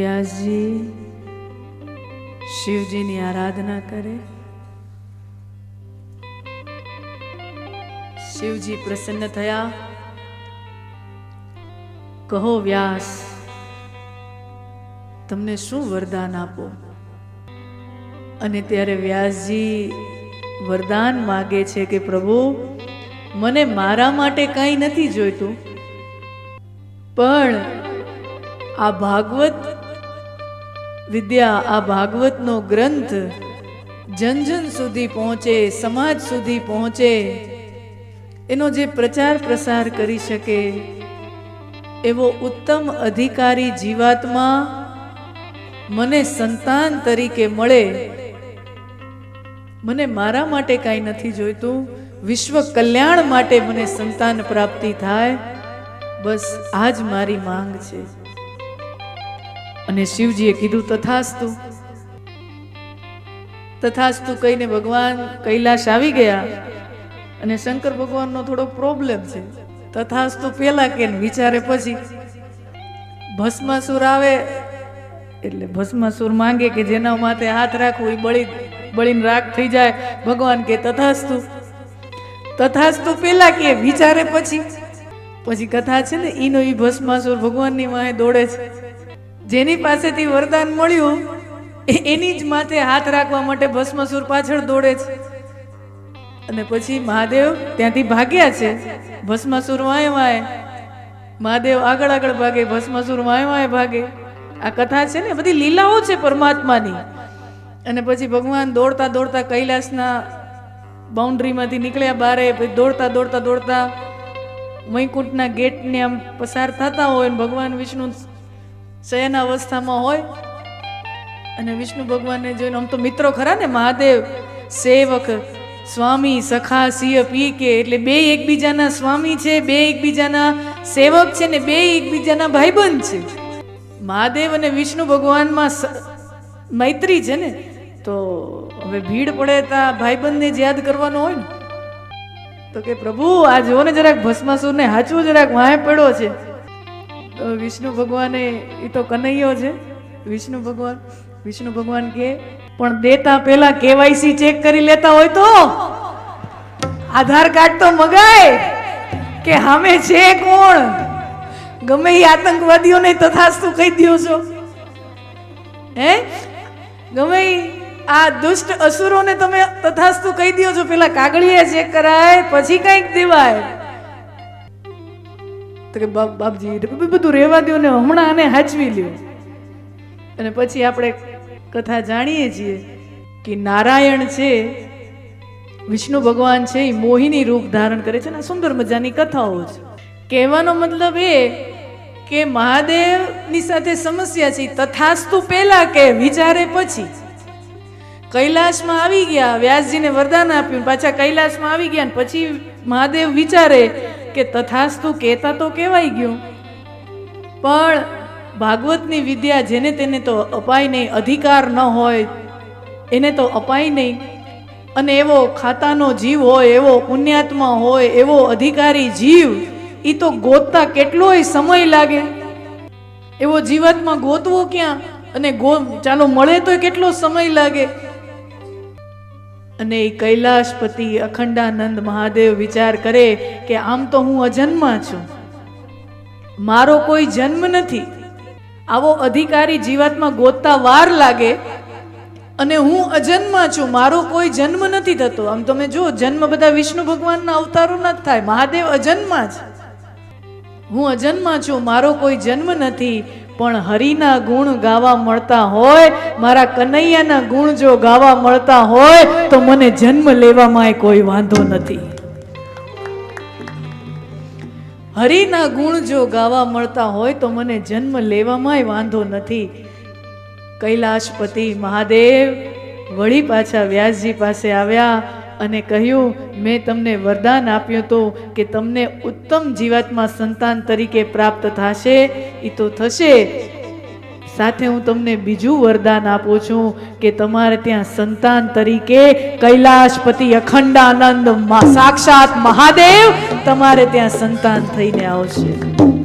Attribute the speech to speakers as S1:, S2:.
S1: વ્યાસજી શિવજીની આરાધના કરે. શિવજી પ્રસન્ન થયા. કહો વ્યાસ, તમને શું વરદાન આપો? અને ત્યારે વ્યાસજી વરદાન માગે છે કે, પ્રભુ, મને મારા માટે કંઈ નથી જોઈતું, પણ આ ભાગવત વિદ્યા, આ ભાગવતનો ગ્રંથ જન જન સુધી પહોંચે, સમાજ સુધી પહોંચે, એનો જે પ્રચાર પ્રસાર કરી શકે, એવો ઉત્તમ અધિકારી જીવાત્મા મને સંતાન તરીકે મળે, મને મારા માટે કાંઈ નથી જોઈતું, વિશ્વ કલ્યાણ માટે મને સંતાન પ્રાપ્તિ થાય, બસ આ જ મારી માંગ છે. અને શિવજીએ કીધું, તથાસ્તુ. તથાસ્તુ કહીને ભગવાન કૈલાશ આવી ગયા અને શંકર ભગવાનનો થોડો પ્રોબ્લેમ છે. તથાસ્તુ પેલા કે વિચારે પછી. ભસ્માસુર આવે, એટલે ભસ્માસુર માંગે કે જેના માથે હાથ રાખવું એ બળી, બળીને રાખ થઈ જાય. ભગવાન કે, તથાસ્તુ. તથાસ્તુ પેલા કે, વિચારે પછી. પછી કથા છે ને એનો એ ભસ્માસુર ભગવાનની વાહે દોડે છે. જેની પાસેથી વરદાન મળ્યું એની જ માથે હાથ રાખવા માટે ભસ્મસુર પાછળ દોડે છે. અને પછી મહાદેવ ત્યાંથી ભાગ્યા છે, ભસ્મસુર વાય વાય. મહાદેવ આગળ આગળ ભાગે, ભસ્મસુર વાય વાય ભાગે. આ કથા છે ને, બધી લીલાઓ છે પરમાત્માની. અને પછી ભગવાન દોડતા દોડતા કૈલાસના બાઉન્ડ્રીમાંથી નીકળ્યા બારે, પછી દોડતા દોડતા દોડતા વૈકુંઠના ગેટને આમ પસાર થતા હોય ભગવાન વિષ્ણુ શયન અવસ્થામાં હોય અને વિષ્ણુ ભગવાનને જોઈને આમ તો મિત્રો ખરા ને, મહાદેવ, સેવક, સ્વામી, સખા, સિંહ પી કે એટલે બે એકબીજાના સ્વામી છે, બે એકબીજાના સેવક છે ને બે એકબીજાના ભાઈબંધ છે. મહાદેવ અને વિષ્ણુ ભગવાનમાં મૈત્રી છે ને, તો હવે ભીડ પડે ત્યાં ભાઈબંધને જ યાદ કરવાનો હોય ને. તો કે પ્રભુ, આ જો ને જરાક ભસ્માસુરને હાચવો જરાક વાંહે પડ્યો છે. તો વિષ્ણુ ભગવાને, એ તો કનૈયો છે. વિષ્ણુ ભગવાન વિષ્ણુ ભગવાન કે, પણ દેતા પહેલા કેવાયસી ચેક કરી લેતા હોય તો? આધાર કાર્ડ તો મગાય. કે હામે છે કોણ? ગમે એ આતંકવાદીઓને તથાસ્તુ કહી દ્યો છો. હે? ગમે આ દુષ્ટ અસુરોને તમે તથાસ્તુ કહી દ્યો છો, પેલા કાગળીએ ચેક કરાય, પછી કંઈક દેવાય. તો કે બાપ બાપજી બધું રહેવા દો ને હમણાં આને હાચવી લ્યો. અને પછી આપણે કથા જાણીએ છીએ કે નારાયણ છે, વિષ્ણુ ભગવાન છે, એ મોહિની રૂપ ધારણ કરે છે અને સુંદર મજાની કથાઓ છે. કહેવાનો મતલબ એ કે મહાદેવની સાથે સમસ્યા છે તથાસ્તુ પહેલા કે વિચારે પછી. કૈલાસમાં આવી ગયા, વ્યાસજીને વરદાન આપ્યું, પાછા કૈલાસમાં આવી ગયા પછી મહાદેવ વિચારે કે તથાસ્તુ કહેતા તો કહેવાય ગયું. પણ ભાગવતની વિદ્યા જેને તેને તો અપાય નહીં અધિકાર ન હોય, એને તો અપાય નહીં. અને એવો ખાતાનો જીવ હોય, એવો પુણ્યાત્મા હોય, એવો અધિકારી જીવ એ તો ગોતતા કેટલોય સમય લાગે. એવો જીવાત્મા ગોતવો ક્યાં? અને ગો ચાલો, મળે તો કેટલો સમય લાગે? અને એ કૈલાશપતિ અખંડાનંદ મહાદેવ વિચાર કરે કે આમ તો હું અજન્મા છું. મારો કોઈ જન્મ નથી. આવો અધિકારી જીવાતમાં ગોતતા વાર લાગે અને હું અજન્મા છું. મારો કોઈ જન્મ નથી થતો. આમ તમે જો જન્મ બધા વિષ્ણુ ભગવાનના અવતારોના જ થાય. મહાદેવ અજન્મા છે હું અજન્મા છું. મારો કોઈ જન્મ નથી. પણ હરિના ગુણ ગાવા મળતા હોય, મારા કનૈયાના ગુણ જો ગાવા મળતા હોય, તો મને જન્મ લેવામાં કોઈ વાંધો નથી. હરિના ગુણ જો ગાવા મળતા હોય, તો મને જન્મ લેવામાંય વાંધો નથી. કૈલાશપતિ મહાદેવ વળી પાછા વ્યાસજી પાસે આવ્યા. અને કહ્યું, મેં તમને વરદાન આપ્યું હતું કે તમને ઉત્તમ જીવાત્મા સંતાન તરીકે પ્રાપ્ત થશે એ તો થશે. સાથે હું તમને બીજું વરદાન આપું છું કે તમારે ત્યાં સંતાન તરીકે કૈલાશપતિ અખંડાનંદ સાક્ષાત મહાદેવ તમારે ત્યાં સંતાન થઈને આવશે.